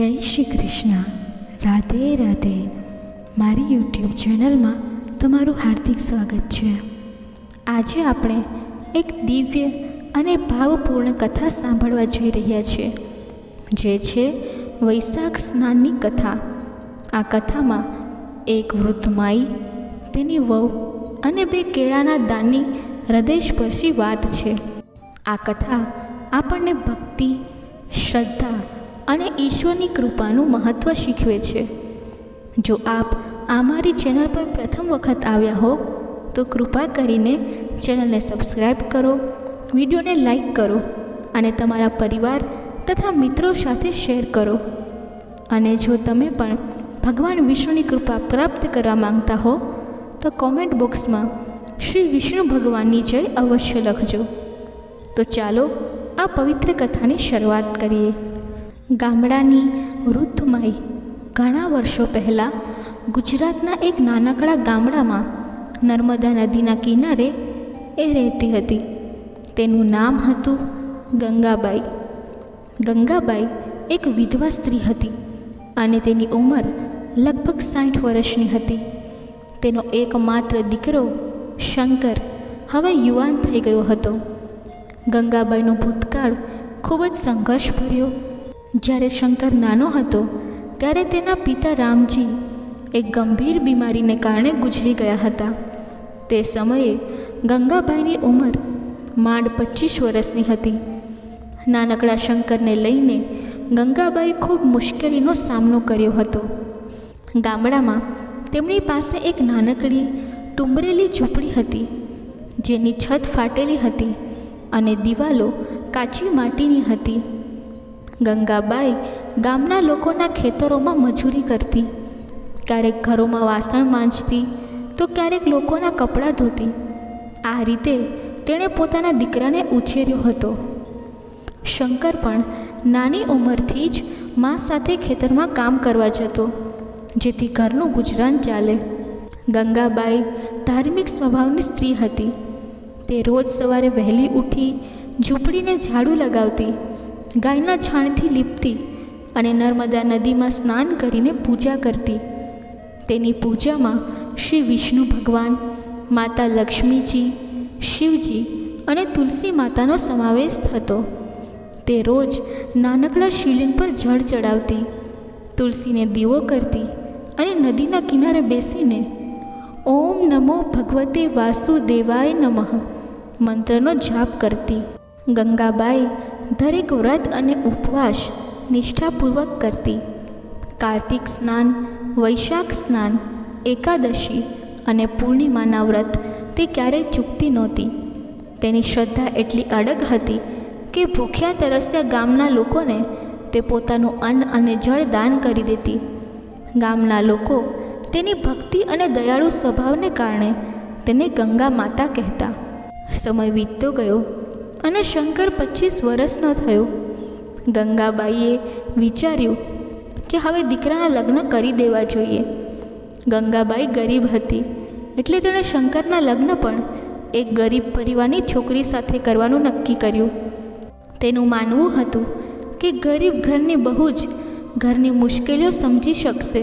જય શ્રી કૃષ્ણ. રાધે રાધે. મારી યુટ્યુબ ચેનલમાં તમારું હાર્દિક સ્વાગત છે. આજે આપણે એક દિવ્ય અને ભાવપૂર્ણ કથા સાંભળવા જઈ રહ્યા છીએ. જે છે વૈશાખ સ્નાનની કથા. આ કથામાં એક વૃદ્ધ માઈ, તેની વહુ અને બે કેળાના દાનની હૃદયસ્પર્શી વાત છે. આ કથા આપણને ભક્તિ, શ્રદ્ધા અને ઈશ્વરની કૃપાનું મહત્ત્વ શીખવે છે. જો આપ અમારી ચેનલ પર પ્રથમ વખત આવ્યા હો, તો કૃપા કરીને ચેનલને સબસ્ક્રાઈબ કરો, વિડીયોને લાઈક કરો અને તમારા પરિવાર તથા મિત્રો સાથે શેર કરો. અને જો તમે પણ ભગવાન વિષ્ણુની કૃપા પ્રાપ્ત કરવા માંગતા હો, તો કોમેન્ટ બોક્સમાં શ્રી વિષ્ણુ ભગવાનની જય અવશ્ય લખજો. તો ચાલો, આ પવિત્ર કથાની શરૂઆત કરીએ. ગામડાની વૃદ્ધ માઈ ઘણા વર્ષો પહેલાં ગુજરાતના એક નાનકડા ગામડામાં નર્મદા નદીના કિનારે એ રહેતી હતી. તેનું નામ હતું ગંગાબાઈ. ગંગાબાઈ એક વિધવા સ્ત્રી હતી અને તેની ઉંમર લગભગ સાઠ વર્ષની હતી. તેનો એકમાત્ર દીકરો શંકર, હવે યુવાન થઈ ગયો હતો. ગંગાબાઈનો ભૂતકાળ ખૂબ જ સંઘર્ષભર્યો જ્યારે શંકર નાનો હતો, ત્યારે તેના પિતા રામજી એક ગંભીર બીમારીને કારણે ગુજરી ગયા હતા. તે સમયે ગંગાબાઈની ઉંમર માંડ પચીસ વર્ષની હતી. નાનકડા શંકરને લઈને ગંગાબાઈ ખૂબ મુશ્કેલીનો સામનો કર્યો હતો. ગામડામાં તેમની પાસે એક નાનકડી ટુંબરેલી ઝૂંપડી હતી, જેની છત ફાટેલી હતી અને દિવાલો કાચી માટીની હતી. ગંગાબાઈ ગામના લોકોના ખેતરોમાં મજૂરી કરતી. ક્યારેક ઘરોમાં વાસણ માંજતી તો ક્યારેક લોકોના કપડાં ધોતી. આ રીતે તેણે પોતાના દીકરાને ઉછેર્યો હતો. શંકર પણ નાની ઉંમરથી જ મા સાથે ખેતરમાં કામ કરવા જતો, જેથી ઘરનું ગુજરાન ચાલે. ગંગાબાઈ ધાર્મિક સ્વભાવની સ્ત્રી હતી. તે રોજ સવારે વહેલી ઉઠી ઝૂંપડીને ઝાડુ લગાવતી ગાયના છાણથી લીપતી અને નર્મદા નદીમાં સ્નાન કરીને પૂજા કરતી. તેની પૂજામાં શ્રી વિષ્ણુ ભગવાન, માતા લક્ષ્મીજી, શિવજી અને તુલસી માતાનો સમાવેશ થતો. તે રોજ નાનકડા શિવલિંગ પર જળ ચડાવતી, તુલસીને દીવો કરતી અને નદીના કિનારે બેસીને ઓમ નમો ભગવતે વાસુદેવાય નમઃ મંત્રનો જાપ કરતી. ગંગાબાઈ દરેક વ્રત અને ઉપવાસ નિષ્ઠાપૂર્વક કરતી. કાર્તિક સ્નાન, વૈશાખ સ્નાન, એકાદશી અને પૂર્ણિમાના વ્રત તે ક્યારેય ચૂકતી નહોતી. તેની શ્રદ્ધા એટલી અડગ હતી કે ભૂખ્યા તરસ્યા ગામના લોકોને તે પોતાનું અન્ન અને જળ દાન કરી દેતી. ગામના લોકો તેની ભક્તિ અને દયાળુ સ્વભાવને કારણે તેને ગંગા માતા કહેતા. સમય વીતતો ગયો. અને શંકર પચીસ વર્ષનો થયો. ગંગાબાઈએ વિચાર્યું કે હવે દીકરાના લગ્ન કરી દેવા જોઈએ. ગંગાબાઈ ગરીબ હતી, એટલે તેણે શંકરના લગ્ન પણ એક ગરીબ પરિવારની છોકરી સાથે કરવાનું નક્કી કર્યું. તેનું માનવું હતું કે ગરીબ ઘરની બહુ જ ઘરની મુશ્કેલીઓ સમજી શકશે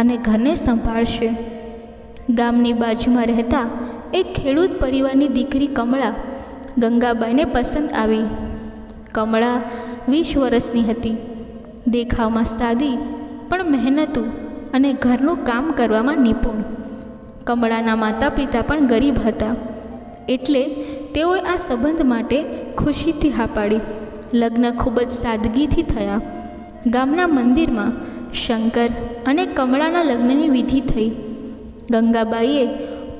અને ઘરને સંભાળશે. ગામની બાજુમાં રહેતા એક ખેડૂત પરિવારની દીકરી કમળા ગંગાબાઈને પસંદ આવી. કમળા વીસ વર્ષની હતી. દેખાવમાં સાદી, પણ મહેનતુ અને ઘરનું કામ કરવામાં નિપુણ. કમળાના માતા પિતા પણ ગરીબ હતા. એટલે તેઓએ આ સંબંધ માટે ખુશીથી હા પાડી. લગ્ન ખૂબ જ સાદગીથી થયા. ગામના મંદિરમાં શંકર અને કમળાના લગ્નની વિધિ થઈ. ગંગાબાઈએ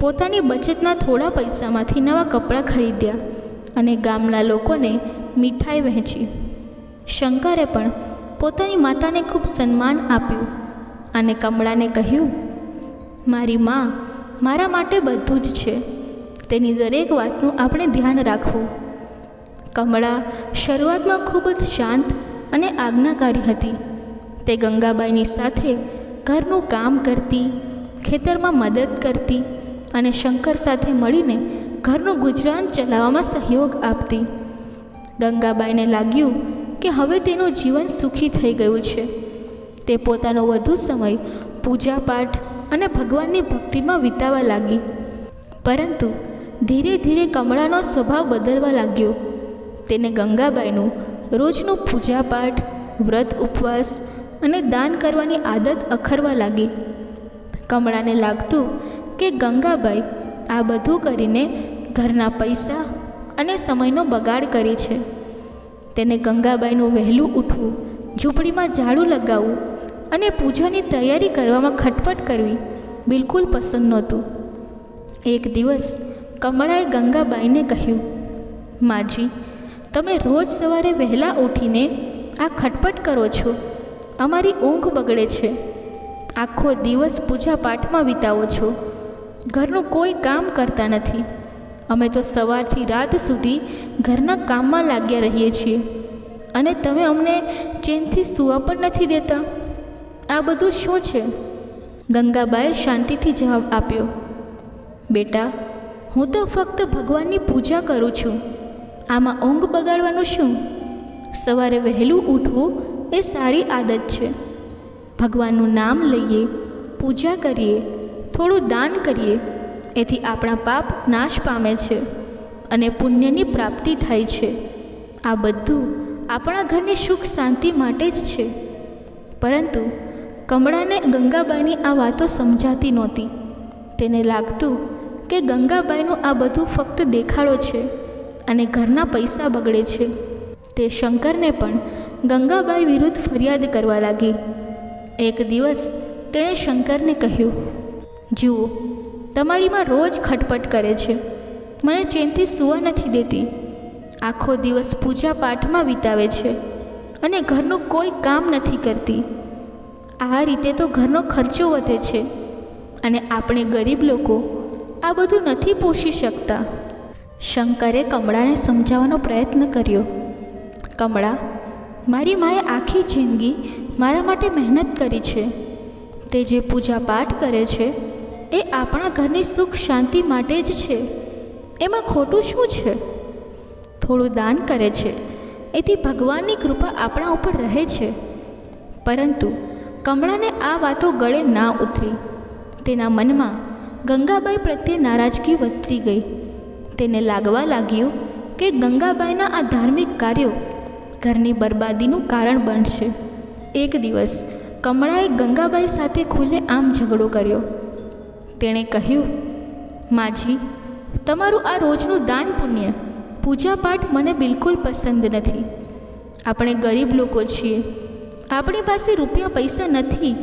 પોતાની બચતના થોડા પૈસામાંથી નવા કપડાં ખરીદ્યા. અને ગામના લોકોને મીઠાઈ વહેંચી. શંકરે પણ પોતાની માતાને ખૂબ સન્માન આપ્યું અને કમળાને કહ્યું, મારી મા, મારા માટે બધું જ છે. તેની દરેક વાતનું આપણે ધ્યાન રાખવું. કમળા શરૂઆતમાં ખૂબ જ શાંત અને આજ્ઞાકારી હતી. તે ગંગાબાઈની સાથે ઘરનું કામ કરતી, ખેતરમાં મદદ કરતી અને શંકર સાથે મળીને ઘરનું ગુજરાન ચલાવવામાં સહયોગ આપતી. ગંગાબાઈને લાગ્યું કે હવે તેનું જીવન સુખી થઈ ગયું છે. તે પોતાનો વધુ સમય પૂજાપાઠ અને ભગવાનની ભક્તિમાં વિતાવા લાગી. પરંતુ ધીરે ધીરે કમળાનો સ્વભાવ બદલવા લાગ્યો. તેને ગંગાબાઈનું રોજનું પૂજાપાઠ, વ્રત ઉપવાસ અને દાન કરવાની આદત અખરવા લાગી. કમળાને લાગતું કે ગંગાબાઈ આ બધું કરીને ઘરના પૈસા અને સમયનો બગાડ કરે છે. તેને ગંગાબાઈનું વહેલું ઉઠવું, ઝૂંપડીમાં ઝાડુ લગાવવું અને પૂજાની તૈયારી કરવામાં ખટપટ કરવી બિલકુલ પસંદ નહોતું. એક દિવસ કમળાએ ગંગાબાઈને કહ્યું, માજી, તમે રોજ સવારે વહેલા ઉઠીને આ ખટપટ કરો છો. અમારી ઊંઘ બગડે છે. આખો દિવસ પૂજા પાઠમાં વિતાવો છો. ઘરનું કોઈ કામ કરતા નથી. અમે તો સવારથી રાત સુધી ઘરના કામમાં લાગ્યા રહીએ છીએ. અને તમે અમને ચેનથી સૂવા પણ નથી દેતા. આ બધું શું છે? ગંગાબાએ શાંતિથી જવાબ આપ્યો. બેટા, હું તો ફક્ત ભગવાનની પૂજા કરું છું. આમાં ઊંઘ બગાડવાનું શું? સવારે વહેલું ઉઠવું એ સારી આદત છે. ભગવાનનું નામ લઈએ, પૂજા કરીએ, થોડું દાન કરીએ એથી આપણા પાપ નાશ પામે છે અને પુણ્યની પ્રાપ્તિ થાય છે. આ બધું આપણા ઘરની સુખ શાંતિ માટે જ છે. પરંતુ કમળાને ગંગાબાઈની આ વાતો સમજાતી નહોતી. તેને લાગતું કે ગંગાબાઈનું આ બધું ફક્ત દેખાડો છે અને ઘરના પૈસા બગડે છે. તે શંકરને પણ ગંગાબાઈ વિરુદ્ધ ફરિયાદ કરવા લાગી. એક દિવસ તેણે શંકરને કહ્યું, જુઓ તમારીમાં રોજ ખટપટ કરે છે. મને ચેનથી સૂવા નથી દેતી. આખો દિવસ પૂજા પાઠમાં વિતાવે છે અને ઘરનું કોઈ કામ નથી કરતી. આ રીતે તો ઘરનો ખર્ચો વધે છે અને આપણે ગરીબ લોકો આ બધું નથી પોષી શકતા. શંકરે કમળાને સમજાવવાનો પ્રયત્ન કર્યો. કમળા, મારી માએ આખી જિંદગી મારા માટે મહેનત કરી છે. તે જે પૂજા પાઠ કરે છે એ આપણા ઘરની સુખ શાંતિ માટે જ છે. એમાં ખોટું શું છે? થોડું દાન કરે છે. એથી ભગવાનની કૃપા આપણા ઉપર રહે છે. પરંતુ કમળાને આ વાતો ગળે ના ઉતરી. તેના મનમાં ગંગાબાઈ પ્રત્યે નારાજગી વધતી ગઈ. તેને લાગવા લાગ્યું કે ગંગાબાઈના આ ધાર્મિક કાર્યો ઘરની બરબાદીનું કારણ બનશે. એક દિવસ કમળાએ ગંગાબાઈ સાથે ખુલ્લે આમ ઝઘડો કર્યો. તેણે કહ્યું, માજી, તમારું આ રોજનું દાન પુણ્ય, પૂજાપાઠ મને બિલકુલ પસંદ નથી. આપણે ગરીબ લોકો છીએ. આપણી પાસે રૂપિયા પૈસા નથી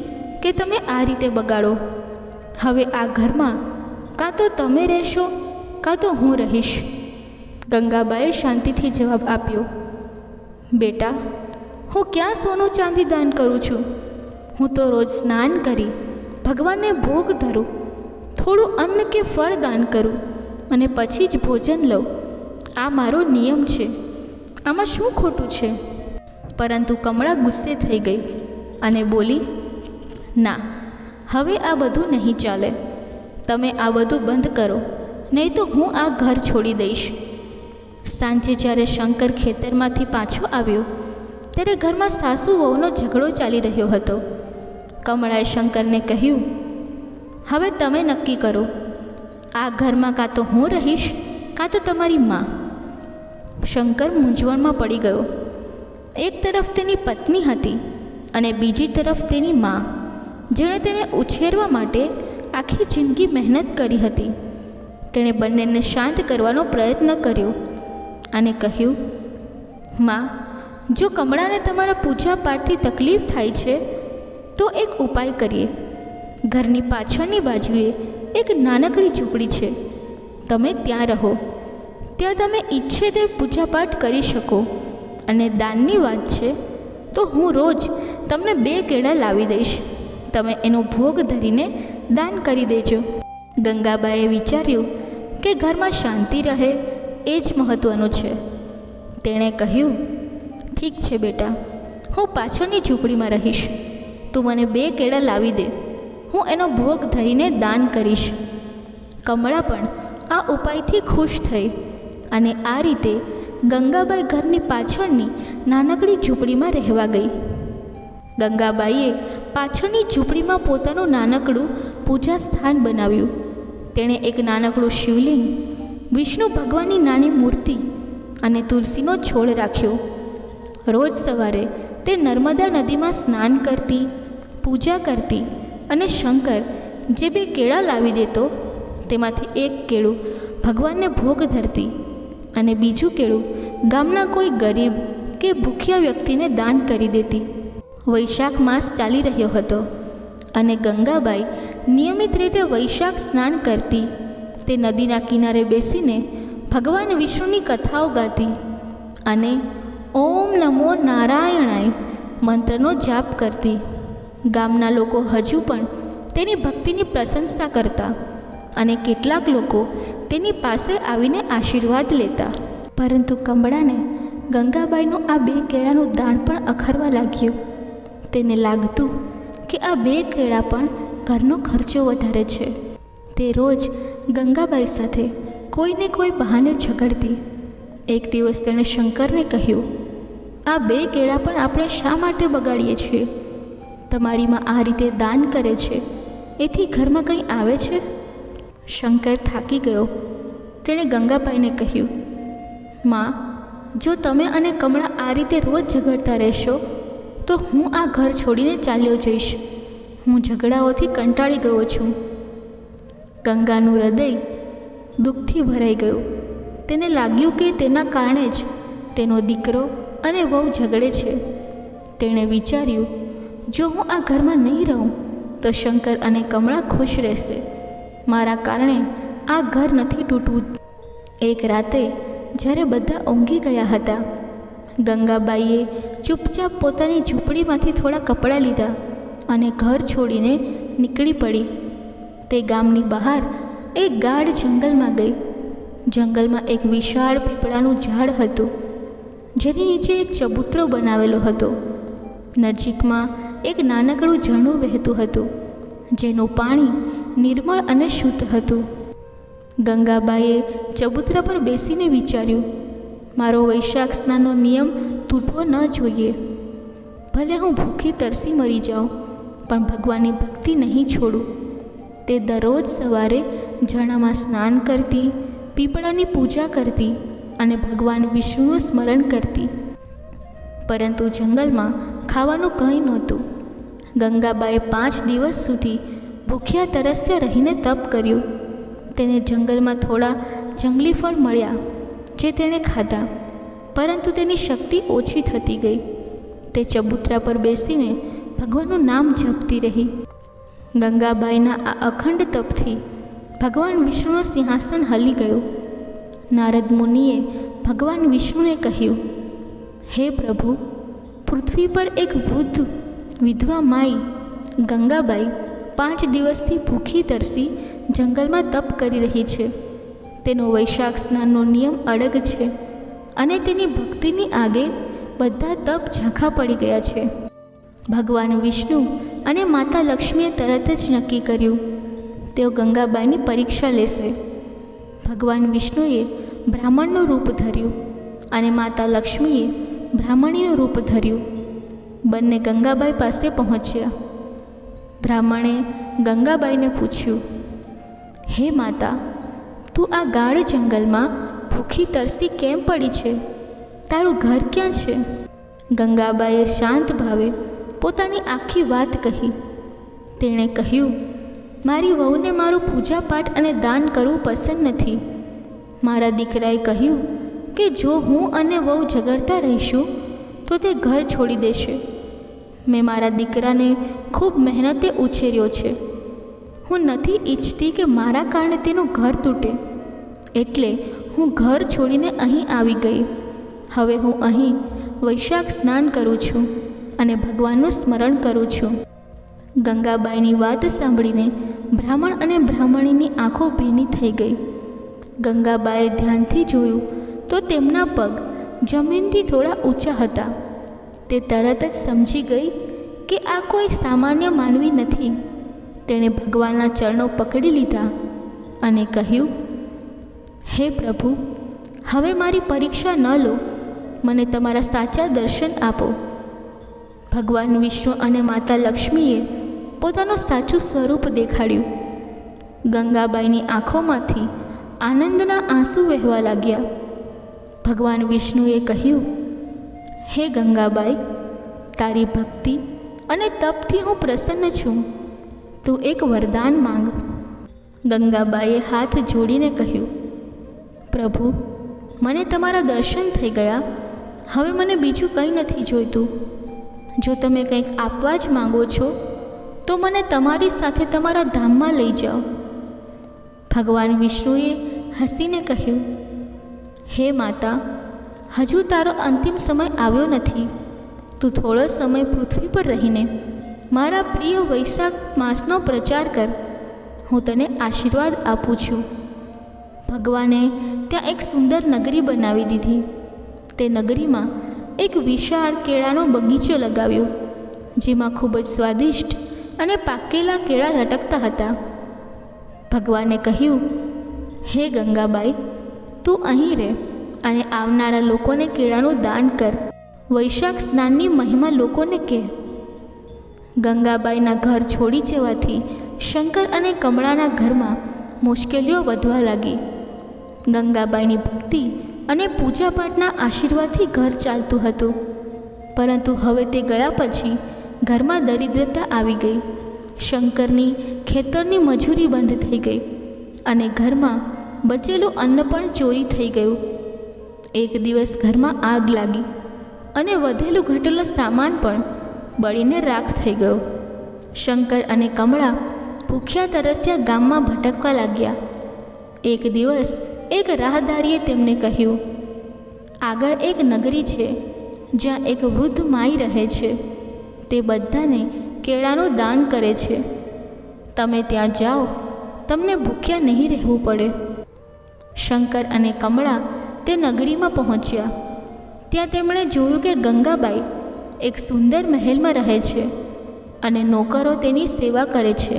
કે તમે આ રીતે બગાડો. હવે આ ઘરમાં કાં તો તમે રહેશો, કાં તો હું રહીશ. ગંગાબાએ શાંતિથી જવાબ આપ્યો, બેટા, હું ક્યાં સોનું ચાંદી દાન કરું છું? હું તો રોજ સ્નાન કરી ભગવાનને ભોગ ધરું. થોડું અન્ન કે ફળ દાન કરું અને પછી જ ભોજન લઉં. આ મારો નિયમ છે. આમાં શું ખોટું છે? પરંતુ કમળા ગુસ્સે થઈ ગઈ અને બોલી, ના, હવે આ બધું નહીં ચાલે. તમે આ બધું બંધ કરો, નહીં તો હું આ ઘર છોડી દઈશ. સાંજે જ્યારે શંકર ખેતરમાંથી પાછો આવ્યો, ત્યારે ઘરમાં સાસુ વહુનો ઝઘડો ચાલી રહ્યો હતો. કમળાએ શંકરને કહ્યું હવે તમે નક્કી કરો, આ ઘરમાં કાં તો હું રહીશ, કાં તો તમારી માં. શંકર મૂંઝવણમાં પડી ગયો. એક તરફ તેની પત્ની હતી અને બીજી તરફ તેની માં, જેણે તેને ઉછેરવા માટે આખી જિંદગી મહેનત કરી હતી. તેણે બંનેને શાંત કરવાનો પ્રયત્ન કર્યો અને કહ્યું, માં, જો કમળાને તમારા પૂજા પાઠથી તકલીફ થાય છે, તો એક ઉપાય કરીએ. ઘરની પાછળની બાજુએ એક નાનકડી ઝૂંપડી છે. તમે ત્યાં રહો. ત્યાં તમે ઈચ્છે તે પૂજાપાઠ કરી શકો. અને દાનની વાત છે, તો હું રોજ તમને બે કેળા લાવી દઈશ. તમે એનો ભોગ ધરીને દાન કરી દેજો. ગંગાબાએ વિચાર્યું કે ઘરમાં શાંતિ રહે એ જ મહત્ત્વનું છે. તેણે કહ્યું, ઠીક છે બેટા, હું પાછળની ઝૂંપડીમાં રહીશ. તું મને બે કેળા લાવી દે. હું એનો ભોગ ધરીને દાન કરીશ. કમળા પણ આ ઉપાયથી ખુશ થઈ અને આ રીતે ગંગાબાઈ ઘરની પાછળની નાનકડી ઝૂંપડીમાં રહેવા ગઈ. ગંગાબાઈએ પાછળની ઝૂંપડીમાં પોતાનું નાનકડું પૂજા સ્થાન બનાવ્યું. તેણે એક નાનકડું શિવલિંગ, વિષ્ણુ ભગવાનની નાની મૂર્તિ અને તુલસીનો છોડ રાખ્યો. રોજ સવારે તે નર્મદા નદીમાં સ્નાન કરતી, પૂજા કરતી અને શંકર જે બે કેળા લાવી દેતો, તેમાંથી એક કેળું ભગવાનને ભોગ ધરતી અને બીજું કેળું ગામના કોઈ ગરીબ કે ભૂખ્યા વ્યક્તિને દાન કરી દેતી. વૈશાખ માસ ચાલી રહ્યો હતો અને ગંગાબાઈ નિયમિત રીતે વૈશાખ સ્નાન કરતી. તે નદીના કિનારે બેસીને ભગવાન વિષ્ણુની કથાઓ ગાતી અને ઓમ નમો નારાયણાય મંત્રનો જાપ કરતી. ગામના લોકો હજુ પણ તેની ભક્તિની પ્રશંસા કરતા અને કેટલાક લોકો તેની પાસે આવીને આશીર્વાદ લેતા. પરંતુ કમળાને ગંગાબાઈનું આ બે કેળાનું દાન પણ અખરવા લાગ્યું. તેને લાગતું કે આ બે કેળા પણ ઘરનો ખર્ચો વધારે છે. તે રોજ ગંગાબાઈ સાથે કોઈને કોઈ બહાને ઝઘડતી. એક દિવસ તેણે શંકરને કહ્યું, આ બે કેળા પણ આપણે શા માટે બગાડીએ છીએ? તમારીમાં આ રીતે દાન કરે છે? એથી ઘરમાં કંઈ આવે છે? શંકર થાકી ગયો. તેણે ગંગાબાઈને કહ્યું, માં, જો તમે અને કમળા આ રીતે રોજ ઝઘડતા રહેશો, તો હું આ ઘર છોડીને ચાલ્યો જઈશ. હું ઝઘડાઓથી કંટાળી ગયો છું. ગંગાનું હૃદય દુઃખથી ભરાઈ ગયું. તેને લાગ્યું કે તેના કારણે જ તેનો દીકરો અને વહુ ઝઘડે છે. તેણે વિચાર્યું જો હું આ ઘરમાં નહીં રહું, તો શંકર અને કમળા ખુશ રહેશે. મારા કારણે આ ઘર નથી તૂટવું. એક રાતે, જ્યારે બધા ઊંઘી ગયા હતા, ગંગાબાઈએ ચૂપચાપ પોતાની ઝૂંપડીમાંથી થોડા કપડાં લીધા અને ઘર છોડીને નીકળી પડી. તે ગામની બહાર એક ગાઢ જંગલમાં ગઈ. જંગલમાં એક વિશાળ પીપળાનું ઝાડ હતું, જેની નીચે એક ચબૂતરો બનાવેલો હતો. નજીકમાં એક નાનકડું ઝરણું વહેતું હતું, જેનું પાણી નિર્મળ અને શુદ્ધ હતું. ગંગાબાઈએ ચબૂતરા પર બેસીને વિચાર્યું, મારો વૈશાખ સ્નાનનો નિયમ તૂટવો ન જોઈએ. ભલે હું ભૂખી તરસી મરી જાઉં, પણ ભગવાનની ભક્તિ નહીં છોડું. તે દરરોજ સવારે ઝરણામાં સ્નાન કરતી, પીપળાની પૂજા કરતી અને ભગવાન વિષ્ણુનું સ્મરણ કરતી. પરંતુ જંગલમાં ખાવાનું કંઈ નહોતું. ગંગાબાએ પાંચ દિવસ સુધી ભૂખ્યા તરસ્યા રહીને તપ કર્યું. તેને જંગલમાં થોડા જંગલી ફળ મળ્યા, જે તેણે ખાધા, પરંતુ તેની શક્તિ ઓછી થતી ગઈ. તે ચબૂતરા પર બેસીને ભગવાનનું નામ જપતી રહી. ગંગાબાઈના આ અખંડ તપથી ભગવાન વિષ્ણુનું સિંહાસન હલી ગયું. નારદ મુનિએ ભગવાન વિષ્ણુને કહ્યું, હે પ્રભુ પૃથ્વી પર એક વૃદ્ધ વિધવા માઈ ગંગાબાઈ પાંચ દિવસથી ભૂખી તરસી જંગલમાં તપ કરી રહી છે. તેનો વૈશાખ સ્નાનનો નિયમ અડગ છે અને તેની ભક્તિની આગે બધા તપ ઝાંખા પડી ગયા છે. ભગવાન વિષ્ણુ અને માતા લક્ષ્મીએ તરત જ નક્કી કર્યું, તેઓ ગંગાબાઈની પરીક્ષા લેશે. ભગવાન વિષ્ણુએ બ્રાહ્મણનું રૂપ ધર્યું અને માતા લક્ષ્મીએ બ્રાહ્મણીનું રૂપ ધર્યું. બંને ગંગાબાઈ પાસે પહોંચ્યા. બ્રાહ્મણે ગંગાબાઈને પૂછ્યું, હે માતા, તું આ ગાઢ જંગલમાં ભૂખી તરસી કેમ પડી છે? તારું ઘર ક્યાં છે? ગંગાબાઈએ શાંત ભાવે પોતાની આખી વાત કહી. તેણે કહ્યું, મારી વહુને મારું પૂજાપાઠ અને દાન કરવું પસંદ નથી. મારા દીકરાએ કહ્યું કે જો હું અને વહુ ઝઘડતા રહીશું, તો તે ઘર છોડી દેશે. મેં મારા દીકરાને ખૂબ મહેનતે ઉછેર્યો છે. હું નથી ઈચ્છતી કે મારા કારણે તેનું ઘર તૂટે. એટલે હું ઘર છોડીને અહીં આવી ગઈ. હવે હું અહીં વૈશાખ સ્નાન કરું છું અને ભગવાનનું સ્મરણ કરું છું. ગંગાબાઈની વાત સાંભળીને બ્રાહ્મણ અને બ્રાહ્મણીની આંખો ભીની થઈ ગઈ. ગંગાબાએ ધ્યાનથી જોયું તો તેમના પગ જમીનથી થોડા ઊંચા હતા. તે તરત જ સમજી ગઈ કે આ કોઈ સામાન્ય માનવી નથી. તેણે ભગવાનના ચરણો પકડી લીધા અને કહ્યું, હે પ્રભુ, હવે મારી પરીક્ષા ન લો. મને તમારા સાચા દર્શન આપો. ભગવાન વિષ્ણુ અને માતા લક્ષ્મીએ પોતાનું સાચું સ્વરૂપ દેખાડ્યું. ગંગાબાઈની આંખોમાંથી આનંદના આંસુ વહેવા લાગ્યા. ભગવાન વિષ્ણુએ કહ્યું, હે ગંગાબાઈ, તારી ભક્તિ અને તપથી હું પ્રસન્ન છું. તું એક વરદાન માંગ. ગંગાબાઈએ હાથ જોડીને કહ્યું, પ્રભુ, મને તમારા દર્શન થઈ ગયા. હવે મને બીજું કંઈ નથી જોઈતું. જો તમે કંઈક આપવા જ માંગો છો, તો મને તમારી સાથે તમારા ધામમાં લઈ જાઓ. ભગવાન વિષ્ણુએ હસીને કહ્યું હે માતા, હજુ તારો અંતિમ સમય આવ્યો નથી. તું થોડો સમય પૃથ્વી પર રહીને મારા પ્રિય વૈશાખ માસનો પ્રચાર કર. હું તને આશીર્વાદ આપું છું. ભગવાને ત્યાં એક સુંદર નગરી બનાવી દીધી. તે નગરીમાં એક વિશાળ કેળાનો બગીચો લગાવ્યો, જેમાં ખૂબ જ સ્વાદિષ્ટ અને પાકેલા કેળા લટકતા હતા. ભગવાને કહ્યું, હે ગંગાબાઈ તું અહીં રહે અને આવનારા લોકોને કેળાનું દાન કર. વૈશાખ સ્નાનની મહિમા લોકોને કહે. ગંગાબાઈના ઘર છોડી જવાથી શંકર અને કમળાના ઘરમાં મુશ્કેલીઓ વધવા લાગી. ગંગાબાઈની ભક્તિ અને પૂજાપાઠના આશીર્વાદથી ઘર ચાલતું હતું. પરંતુ હવે તે ગયા પછી ઘરમાં દરિદ્રતા આવી ગઈ. શંકરની ખેતરની મજૂરી બંધ થઈ ગઈ અને ઘરમાં બચેલું અન્ન પણ ચોરી થઈ ગયું. એક દિવસ ઘરમાં આગ લાગી અને વધેલું ઘટેલો સામાન પણ બળીને રાખ થઈ ગયો. શંકર અને કમળા ભૂખ્યા તરસ્યા ગામમાં ભટકવા લાગ્યા. એક દિવસ એક રાહદારીએ તેમને કહ્યું, આગળ એક નગરી છે જ્યાં એક વૃદ્ધ માઈ રહે છે. તે બધાને કેળાનું દાન કરે છે. તમે ત્યાં જાઓ, તમને ભૂખ્યા નહીં રહેવું પડે. શંકર અને કમળા તે નગરીમાં પહોંચ્યા. ત્યાં તેમણે જોયું કે ગંગાબાઈ એક સુંદર મહેલમાં રહે છે અને નોકરો તેની સેવા કરે છે.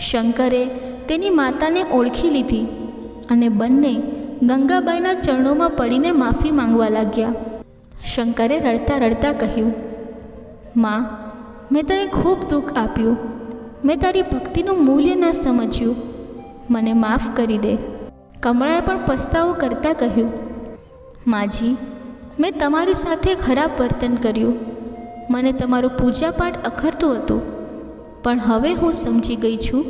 શંકરે તેની માતાને ઓળખી લીધી અને બંને ગંગાબાઈના ચરણોમાં પડીને માફી માંગવા લાગ્યા. શંકરે રડતા રડતા કહ્યું, માં, મેં તને ખૂબ દુઃખ આપ્યું. મેં તારી ભક્તિનું મૂલ્ય ન સમજ્યું. મને માફ કરી દે. કમળાએ પણ પસ્તાવો કરતાં કહ્યું, માજી, મેં તમારી સાથે ખરાબ વર્તન કર્યું. મને તમારું પૂજાપાઠ અખરતું હતું. પણ હવે હું સમજી ગઈ છું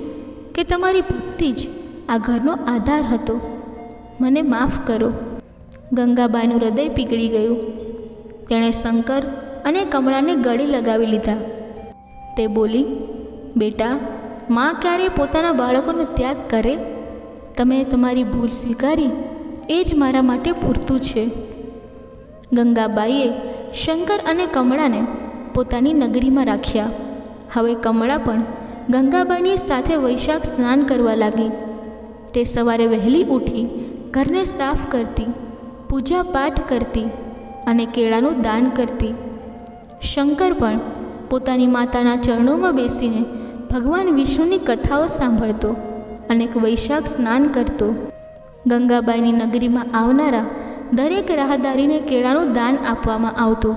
કે તમારી ભક્તિ જ આ ઘરનો આધાર હતો. મને માફ કરો. ગંગાબાઈનું હૃદય પીગળી ગયું. તેણે શંકર અને કમળાને ગળે લગાવી લીધા. તે બોલી, બેટા, માં ક્યારેય પોતાના બાળકોનો ત્યાગ કરે? તમે તમારી ભૂલ સ્વીકારી, એ જ મારા માટે પૂરતું છે. ગંગાબાઈએ શંકર અને કમળાને પોતાની નગરીમાં રાખ્યા. હવે કમળા પણ ગંગાબાઈની સાથે વૈશાખ સ્નાન કરવા લાગી. તે સવારે વહેલી ઉઠી ઘરને સાફ કરતી, પૂજા પાઠ કરતી અને કેળાનું દાન કરતી. શંકર પણ પોતાની માતાના ચરણોમાં બેસીને ભગવાન વિષ્ણુની કથાઓ સાંભળતો. અને વૈશાખ સ્નાન કરતો. ગંગાબાઈની નગરીમાં આવનારા દરેક રાહદારીને કેળાનું દાન આપવામાં આવતું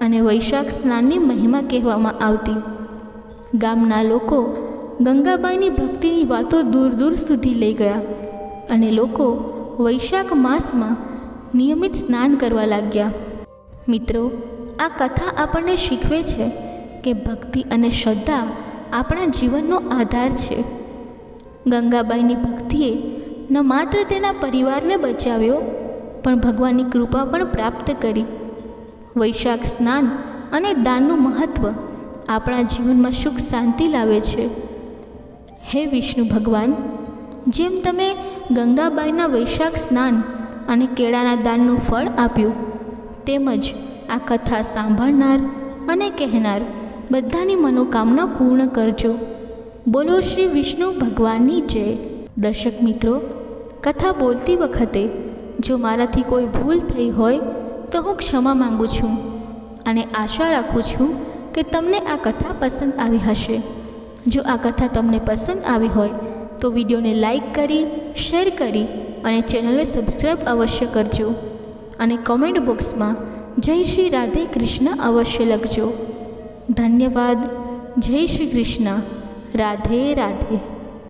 અને વૈશાખ સ્નાનની મહિમા કહેવામાં આવતી. ગામના લોકો ગંગાબાઈની ભક્તિની વાતો દૂર દૂર સુધી લઈ ગયા અને લોકો વૈશાખ માસમાં નિયમિત સ્નાન કરવા લાગ્યા. મિત્રો, આ કથા આપણને શીખવે છે કે ભક્તિ અને શ્રદ્ધા આપણા જીવનનો આધાર છે. ગંગાબાઈની ભક્તિએ ન માત્ર તેના પરિવારને બચાવ્યો, પણ ભગવાનની કૃપા પણ પ્રાપ્ત કરી. વૈશાખ સ્નાન અને દાનનું મહત્ત્વ આપણા જીવનમાં સુખ શાંતિ લાવે છે. હે વિષ્ણુ ભગવાન, જેમ તમે ગંગાબાઈના વૈશાખ સ્નાન અને કેળાના દાનનું ફળ આપ્યું, તેમજ આ કથા સાંભળનાર અને કહેનાર બધાની મનોકામના પૂર્ણ કરજો. બોલો શ્રી વિષ્ણુ ભગવાનની જય. દર્શક મિત્રો, કથા બોલતી વખતે જો મારાથી કોઈ ભૂલ થઈ હોય તો હું ક્ષમા માંગુ છું અને આશા રાખું છું કે તમને આ કથા પસંદ આવી હશે. જો આ કથા તમને પસંદ આવી હોય તો વિડીયોને લાઈક કરી, શેર કરી અને ચેનલને સબસ્ક્રાઈબ અવશ્ય કરજો અને કોમેન્ટ બોક્સમાં જય શ્રી રાધે કૃષ્ણ અવશ્ય લખજો. ધન્યવાદ. જય શ્રી કૃષ્ણ. રાધે રાધે.